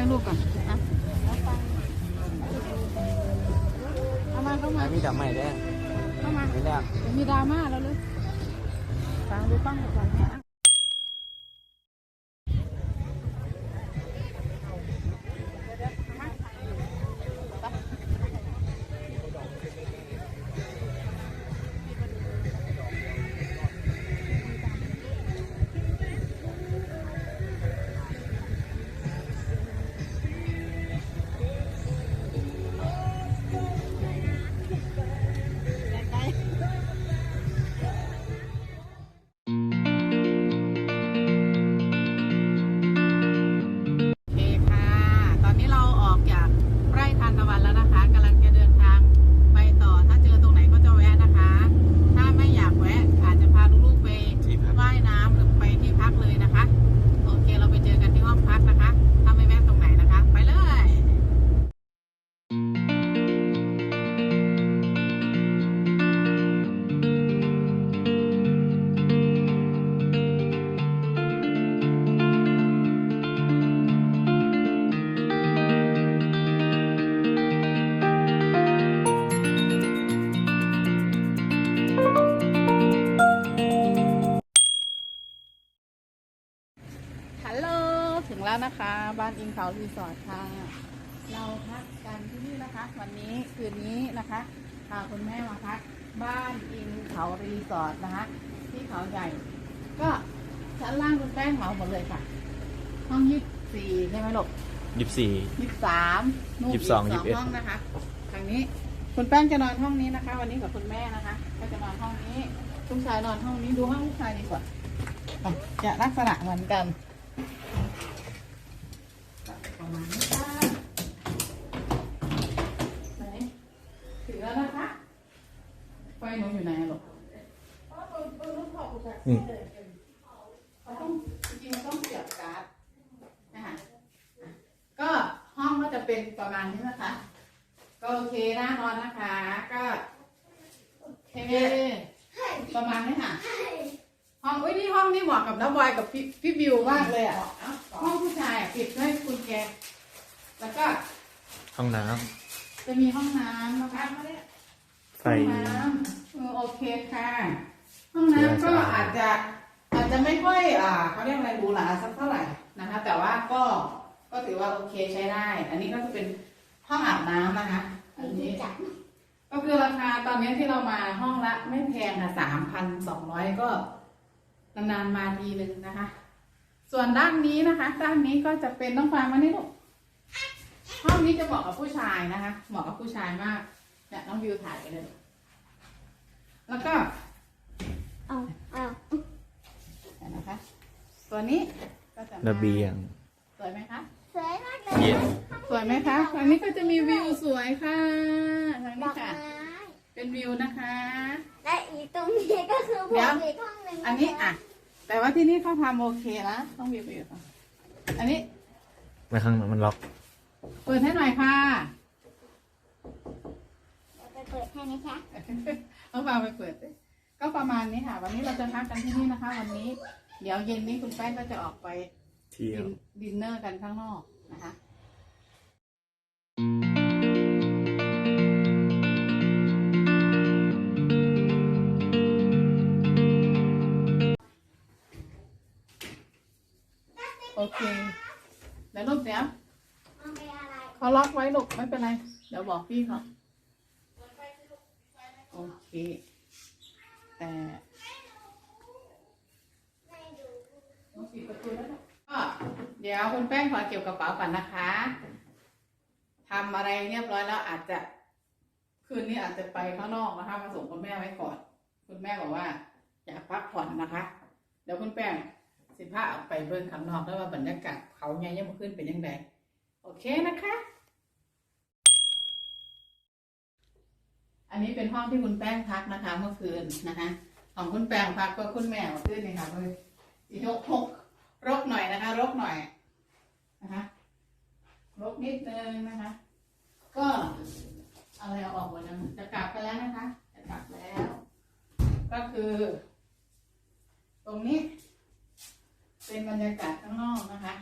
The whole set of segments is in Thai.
ไปยืนใกล้ลูกก่อนอะน้องฟางเอามาเข้ามามีดอกไม้ด้วยเข้ามาไม่ได้เดี๋ยวมีดราม่าแล้วเลยฟังดูฟังก่อนนะ แล้วนะคะ บ้านอิงเขารีสอร์ทค่ะ เราพักกันที่นี่นะคะ วันนี้คืนนี้นะคะพาคุณแม่มาพักบ้านอิงเขารีสอร์ทนะคะ ที่เขาใหญ่ ก็ชั้นล่างคุณแป้งเหมาหมดเลยค่ะ ห้องยี่สี่ใช่ไหมลูกยี่สิบสี่ยี่สามนู่นยี่สิบสองยี่สิบเอ็ดห้องนะคะทางนี้คุณแป้งจะนอนห้องนี้นะคะ วันนี้กับคุณแม่นะคะ ก็จะนอนห้องนี้ลูกชายนอนห้องนี้ดูห้องลูกชายดีกว่าอะจะลักษณะเหมือนกันประ มาณนี้ค่ะไหนถึงแล้วนะคะไฟหนูอยู่ไหนอะลูกนี่เขาต้องจริงๆมันต้องเสียบการ์ดนะคะอะก็ห้องก็จะเป็นประมาณนี้นะคะ ก็โอเคน่านอนนะคะ ก็โอเคประมาณนี้ค่ะ ห้องอุ้ยนี่ห้องนี่เหมาะกับน้าบอยกับพี่พี่บิวมากเลยอะ ปิดด้วยคุณแกแล้วก็ห้องน้จะมีห้องน้ำนะคะำไฟ ห้องน้ำเออโอเคค่ะ ห้องน้ำก็อาจจะอาจจะไม่ค่อยอ่าเขาเรียกอะไรหรูหราสักเท่าไหร่นะคะ แต่ว่าก็ก็ถือว่าโอเคใช้ได้ อันนี้ก็จะเป็นห้องอาบน้ำนะคะอันนี้ ก็คือราคาตอนนี้ที่เรามาห้องละไม่แพงค่ะสามพันสองร้อยก็นานๆมาทีหนึ่งนะคะ ส่วนด้านนี้นะคะ ด้านนี้ก็จะเป็นต้องฟังมานี่ลูกห้องนี้จะเหมาะกับผู้ชายนะคะ เหมาะกับผู้ชายมากเนี่ยน้องวิวถ่ายไปเลยลูกแล้วก็เอาเอาเห็นนะคะ ตัวนี้ก็จะมาระเบียง สวยไหมคะ สวยมากเลยเย็น สวยไหมคะทางนี้ก็จะมีวิวสวยค่ะทางดนี้อกค่ะ ไม้เป็นวิวนะคะ และอีกตรงนี้ก็คือพเดี๋วยวกอีกห้องหนึ่งอันนี้อะ แต่ว่าที่นี่เขาทำโอเคนะต้องวิวไปอยู่ก่อนอันนี้ไม่ข้างมันล็อก เปิดให้หน่อยค่ะเดี๋ยวไปเปิดให้นะคะต้องฟังไปเปิดสิก็ประมาณนี้ค่ะ วันนี้เราจะพักกันที่นี่นะคะ วันนี้ เดี๋ยวเย็นนี้คุณแป้งก็จะออกไปเที่ยดิวนดินเนอร์กันข้างนอกนะคะ โอเคเดี๋ยวลูกเดี๋ยวเอาไปอะไรเขาล็อกไว้ลูกไม่เป็นไร เดี๋ยวบอกพี่เขาโอเค แต่ไม่ดูต้องปิดประตูแล้วนะก็เดี๋ยวคุณแป้งขอเก็บกระเป๋าก่อนนะคะทำอะไรเรียบร้อยแล้วอาจจะคืนนี้อาจจะไปข้างนอกนะคะมาส่งคุณแม่ไว้ก่อน คุณแม่บอกว่าอยากพักผ่อนนะคะ เดี๋ยวคุณแป้ง สิพาออกไปเบิ่งข้างนอกแล้วว่าบรรยากาศเขาใหญ่ยังมาขึ้นเป็นยังไงโอเคนะคะ อันนี้เป็นห้องที่คุณแป้งพักนะคะ เมื่อคืนนะคะ ของคุณแป้งพักก็คุณแม่เมื่อคืนนี่ค่ะเลยอีกหกรกหน่อยนะคะ รกหน่อยนะคะรกนิดนึงนะคะ ก็อะไรเอาออกหมดแล้วจะกลับไปแล้วนะคะ จะกลับแล้ว ก็คือ ตรงนี้ เป็นบรรยากาศข้างนอกนะคะ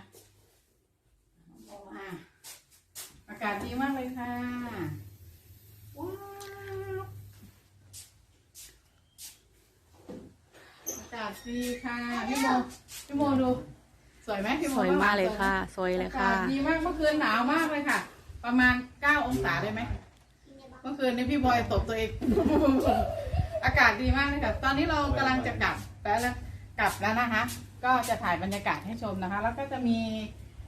โอ้มาอากาศดีมากเลยค่ะ ว้าวอากาศดีค่ะ พี่โม พี่โมดู สวยไหมพี่โมสวยมากเลยข้งหค่ะงสวยสเลวยยไหมค่ะอากาศดีมากเมื่อคืนหนาวมากเลยค่ะ ประมาณเก้าองศาได้ไหม เมื่อคืนนี้พี่บอยตบตัวเอง อากาศดีมากเลยค่ะ ตอนนี้เรากำลังจะกลับแล้วกลับแล้วนะคะ ก็จะถ่ายบรรยากาศให้ชมนะคะ แล้วก็จะมี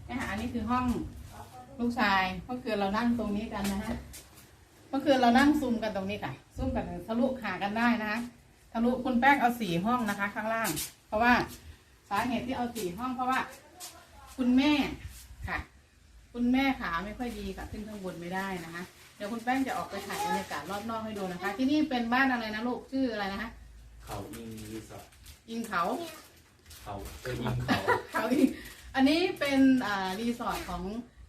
นะคะอันนี้คือห้องลูกชายเมื่อคืนเรานั่งตรงนี้กันนะฮะเมื่อคืนเรานั่งซูมกันตรงนี้ค่ะซูมกันทะลุหากันได้นะคะทะลุคุณแป้งเอาสี่ห้องนะคะ ข้างล่าง เพราะว่าสาเหตุที่เอาสี่ห้อง เพราะว่า คุณแม่ค่ะ คุณแม่ขาไม่ค่อยดีค่ะขึ้นข้างบนไม่ได้นะคะเดี๋ยวคุณแป้งจะออกไปถ่ายบรรยากาศรอบนอกให้ดูนะคะ ที่นี่เป็นบ้านอะไรนะลูกชื่ออะไรนะคะเขาอิงรีสอร์ทอิงเขา เขาเอออิงเขาเขาอิงอันนี้เป็นอ่ารีสอร์ทของ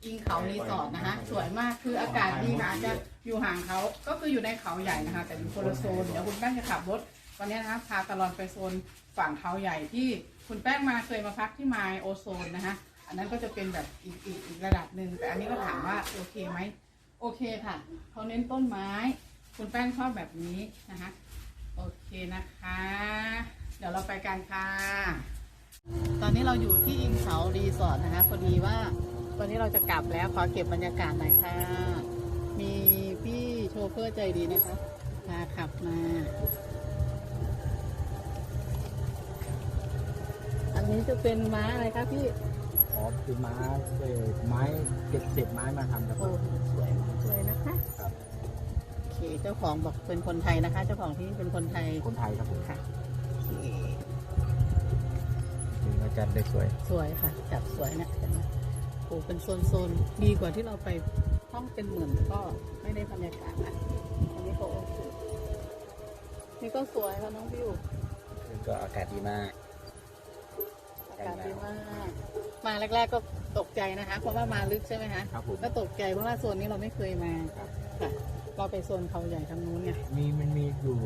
อิงเขารีสอร์ทนะคะสวยมากคืออากาศดีค่ะอาจจะอยู่ห่างเขาก็คืออยู่ในเขาใหญ่นะคะ แต่อยู่คนละโซนเดี๋ยวคุณแป้งจะขับรถวันนี้นะคะพาตลอดไปโซนฝั่งเขาใหญ่ที่คุณแป้งมาเคยมาพักที่ไมโอโซนนะคะอันนั้นก็จะเป็นแบบอีกอีกอีกระดับหนึ่งแต่อันนี้ก็ถามว่าโอเคไหมโอเคค่ะเขาเน้นต้นไม้ คุณแป้งชอบแบบนี้นะคะ โอเคนะคะ เดี๋ยวเราไปกันค่ะ ตอนนี้เราอยู่ที่อิงเขารีสอร์ทนะคะพอดีว่าตอนนี้เราจะกลับแล้วขอเก็บบรรยากาศหน่อยค่ะ มีพี่โชเฟอร์ใจดีนะคะพาขับมาอันนี้จะเป็นม้าอะไรคะพี่อ๋อคือไม้เอ่อไม้เก็บเศษไม้มาทำครับโอ้สวยมากเลยนะคะครับโอเคเจ้าของบอกเป็นคนไทยนะคะ เจ้าของที่เป็นคนไทยคนไทยครับผมค่ะโอเคถึงอา จารย์ได้สวย สวยค่ะ จัดสวยนะเห็นไหมโอ้เป็นโซนๆ ดีกว่าที่เราไปห้องเป็นหมื่นก็ไม่ได้บรรยากาศนะอันนี้ก็โอเคนี่ก็สวยค่ะน้องวิวก็อากาศดีมาก อากาศดีมาก มาแรก ๆก็ ตกใจนะคะ เพราะว่ามาลึกใช่ไหมคะครับผม ก็ตกใจเพราะว่าโซนนี้เราไม่เคยมาครับ ค่ะเราไปโซนเขาใหญ่ทางนู้นไงมีมันมีอยู่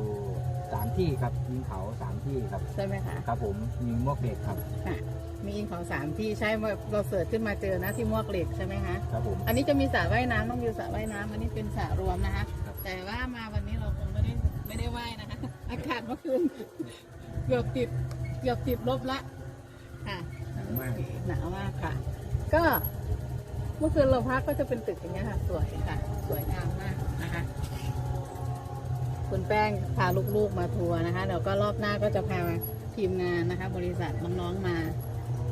สามที่ครับมีเขาสามที่ครับ ใช่ไหมคะครับผมมีมวกเด็กครับค่ะมีอินเขาสามที่ใช่ว่าเราเสิร์ชขึ้นมาเจอนะที่มวกเหล็กใช่ไหมคะ ครับผม อันนี้จะมีสระว่ายน้ำต้องมีสระว่ายน้ำอันนี้เป็นสระรวมนะคะ ครับ แต่ว่ามาวันนี้เราคงไม่ได้ไม่ได้ว่ายนะคะ อากาศเมื่อคืน เกือบติดเกือบติดลบละค่ะหนาวมาก หนาวมากค่ะ ก็เมื่อคืนเราพักก็จะเป็นตึกอย่างเงี้ยค่ะ สวยค่ะ สวยงามมากนะคะ คุณแป้งพาลูกๆมาทัวร์นะคะเดี๋ยวก็รอบหน้าก็จะพาทีมงานนะคะ บริษัทน้องๆมา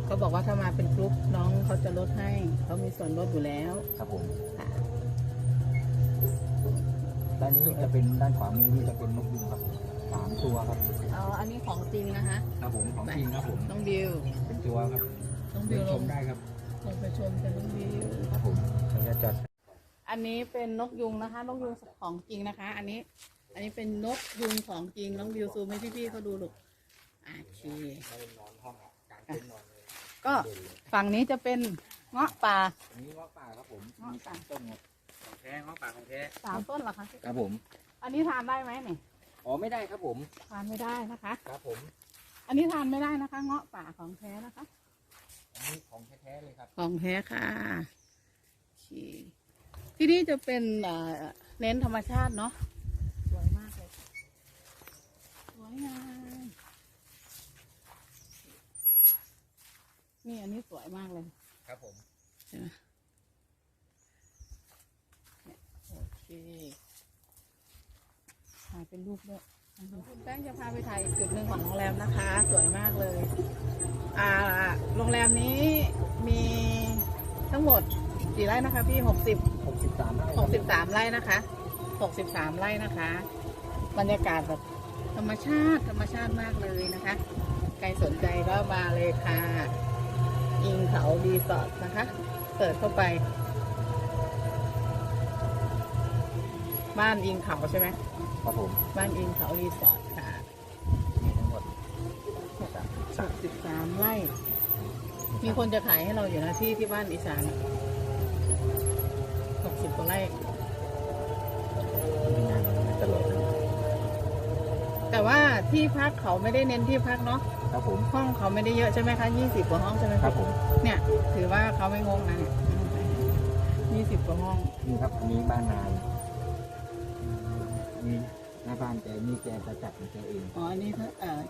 เขาบอกว่าถ้ามาเป็นกรุ๊ปน้องเขาจะลดให้เขามีส่วนลดอยู่แล้วครับผมค่ะด้านนี้จะเป็นด้านขวามือนี่จะเป็นนกยุงครับผมสามตัวครับอ๋ออันนี้ของจริงนะคะ ครับผมของจริงครับผมน้องบิวเป็นตัวครับน้องบิเดิวนลชงมได้ครับ ลงไปชมกันน้องบิวครับผมเขาจะจัดอันนี้เป็นนกยุงนะคะ นกยุงของจริงนะคะ อันนี้ อันนี้เป็นนกยุงของจริงน้องบิวซูมให้พี่ๆเขาดูลูกโอเคนอนห้องกลางเต็นท์นอนเลยก็ฝั่งนี้จะเป็นเงาะป่า อันนี้งอกป่าครับผมงอกมีป่าสามต้นครับของแท้งอกป่าของแท้สามต้นเหรอคะครับผมอันนี้ทานได้ไหมเนี่ยอ๋อไม่ได้ครับผมทานไม่ได้นะคะ ครับผมอันนี้ทานไม่ได้นะคะ เงาะป่าของแท้นะคะอั นนี้ของแท้ๆเลยครับ ของแท้ค่ะโอเคที่นี่จะเป็นเอ่อเน้นธรรมชาติเนาะสวยมากเลยค่ะสวยงามนี่อันนี้สวยมากเลย ครับผมใช่ไหมเนี่ยโอเคถ่ายเป็นรูปด้วย คุณแป้งจะพาไปถ่ายอีกจุดหนึ่งของโรงแรมนะคะ สวยมากเลย อ่า โรงแรมนี้มีทั้งหมดกี่ไร่นะคะ พี่หกสิบ63ไร่คหรับกสิบสามไร่นะคะหกสิบสามไร่นะคะ บรรยากาศแบบธรรมชาติธรรมชาติมากเลยนะคะ ใครสนใจก็มาเลยค่ะ อิงเขารีสอร์ทนะคะ เปิดเข้าไป บ้านอิงเขาใช่ไหม ครับผมบ้านอิงเขารีสอร์ทค่ะมีทั้งหมดหกสิบสามไร่ มีคนจะขายให้เราอยู่นะที่ที่บ้านอีสานหกสิบกว่าไร่ มีงานตลอดเลยแต่ว่าที่พักเขาไม่ได้เน้นที่พักเนาะ ครับผม ห้องเขาไม่ได้เยอะใช่ไหมคะยี่สิบกว่าห้องใช่ไหมครับผม เนี่ย ถือว่าเขาไม่งงนะเนี่ยยี่สิบกว่าห้อง นี่ครับอันนี้บ้านนาย นี่หน้าบ้านแกนี่แกจะจัดของแกเองอ๋ออันนี้เขาเอ่อ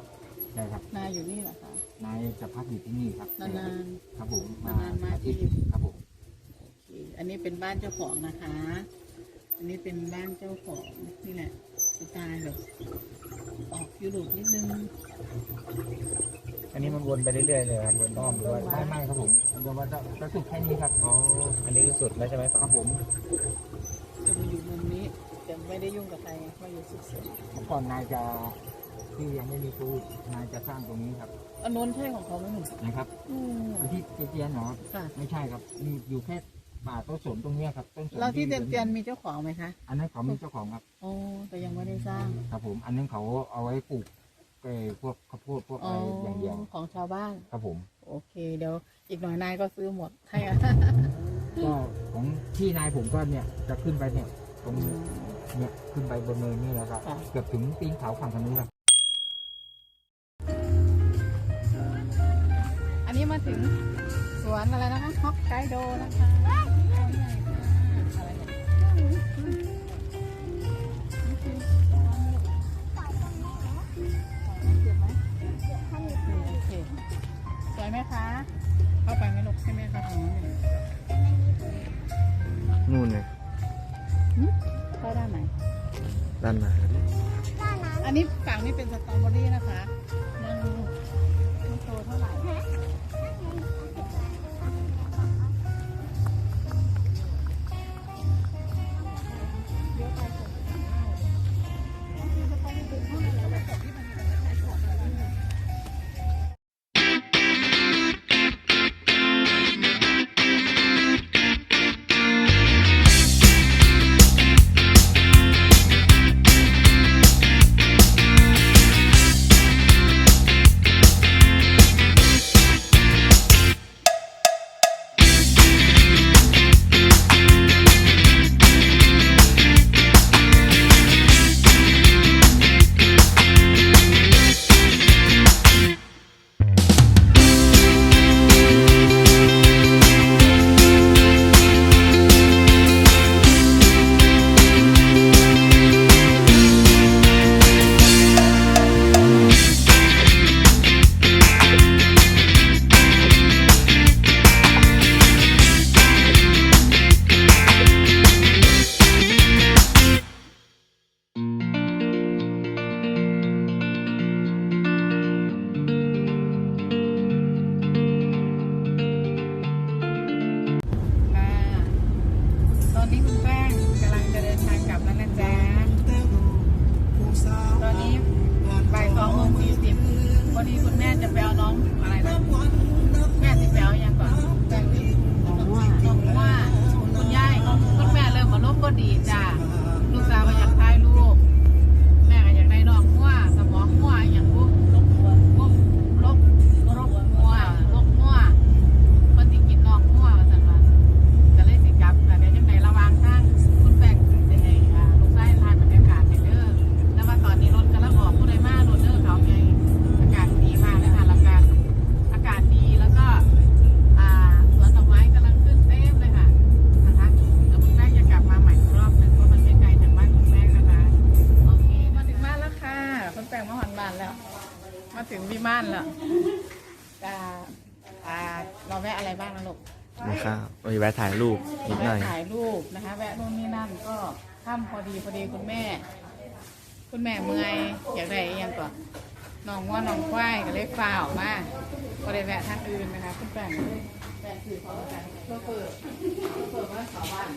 ใช่ครับนาอยู่นี่เหรอคะ นายจะพักอยู่ที่นี่ครับนานครับผมนานๆมาทีครับผมโอเคอันนี้เป็นบ้านเจ้าของนะคะ อันนี้เป็นบ้านเจ้าของนี่แหละสไตล์แบบออกยุโรปนิดนึง อันนี้มันวนไปเรื่อยๆเลยครับวนอ้อมด้วยไม่ไม่ครับผมเดี๋ยวมันจะจะสุดแค่นี้ครับอ๋ออันนี้คือสุดแล้วใช่ไหมครับผม จะมาอยู่มุมนี้จะ ไม่ได้ยุ่งกับใครมาอยู่สุดเมื่อก่อนนายจะที่ยังไม่มีโควิดนายจะสร้างตรงนี้ครับๆอันโน้นใช่ของเขาไหมหนูนะครับอืมที่เจียนๆเนาะค่ะ ไม่ใช่ครับนี่อยู่แค่ป่าต้นสนตรงเนี้ยครับต้นสนแล้วที่เตียนเตียนๆมีเจ้าของไหมคะอันนั้นเขามีเจ้าของครับโอ้แต่ยังไม่ได้สร้างครับผม อันนั้นเขาเอาไว้ปลูกเอ่อพวกข้าวโพดพวกอ๋อะอไรอย่างเดียวของชาวบ้าน ครับผม โอเคเดี๋ยวอีกหน่อยนายก็ซื้อหมดให้อะ ก็ของที่นายผมก็เนี่ยจะขึ้นไปเนี่ยตรง เนี่ยขึ้นไปบนเนินนี่แล้วครับค่ะ เกือบถึงตีนเขาฝั่งทางนู้นแล้วอันนี้มาถึงสวนอะไรนะคะฮอกไกโดนะคะอะไรเนี่ยเก็บไหมโอเคสวยไหมคะ เข้าไปไหม่ลกใช่ไหมคะของน้องเนี่ยนู่นเลย เข้าด้านไหน ด้านหน้าด้านนั้นอันนี้ฝั่งนี้เป็นสตรอเบอรี่นะคะยังไม่โตเท่าไหร่ คุณแป้งมาหอนบ้านแล้ว มาถึงวิมานแล้วอ่าอ่าเราแวะอะไรบ้างนะลูกนะครับมีแวะถ่ายรูปนิดหน่อย แวะถ่ายรูปนะคะ แวะนู่นนี่นั่นก็ค่ำพอดีพอดีคุณแม่ คุณแม่เมื่อยอยากได้อิหยังก่อนน้องว่าน้องควายก็เลยฝ่าวมาก็เลยแวะทางอื่นนะคะคุณแป้งแปดสิบพอกันเพื่อเปิดเพื่อเปิดว่าสาวบ้าน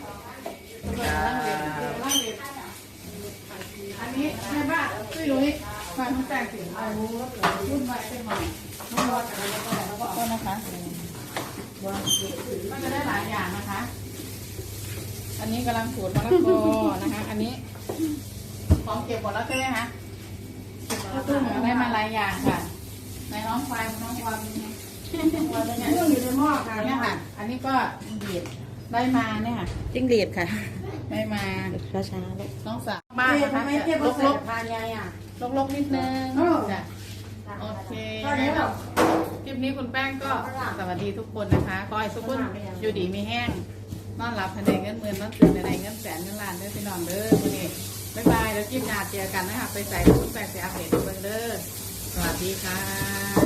เพื่อเปิดร่างเรียนเพื่อร่างเรียนอันนี้แม่บ้านช่วยดูนี่ ความแปดสิบเอารุ่นใหม่เป็นใหม่รุ่นรอจากแล้วก็แล้วก็นะคะก็จะได้หลายอย่างนะคะ อันนี้กำลังขูดมะละกอนะคะ อันนี้ของเก็บหมดแล้วใช่ไหมคะได้มาหลายอย่างค่ะในน้องควายน้องควายเป็นไงเรื่องอยู่ในหม้อค่ะเนี่ยค่ะ อันนี้ก็บีบได้มาเนี่ยค่ะจิ้งหรีดค่ะ ได้มาช้าช้าๆลูกน้องสาวบ้านเจ็บนะคะไหมเจ็บลมาใส่กทานยายอะลกลกๆนิดนึงเออจ้ะโอเคก็เดี๋ยวคลิปนี้คุณแป้งก็สวัสดีทุกคนนะคะขอให้ทุกคนอยู่ดีมีแห้งนอนหลับภายในเงินหมื่นนอนตื่นภายในเงินแสนเงินล้านเด้อพี่น้องเด้อวันนี้บ๊ายบายแล้วคลิปหน้าเจอกันนะคะไปใส่คุณแป้งเสียอัปเดตเบิ่งเด้อสวัสดีค่ะ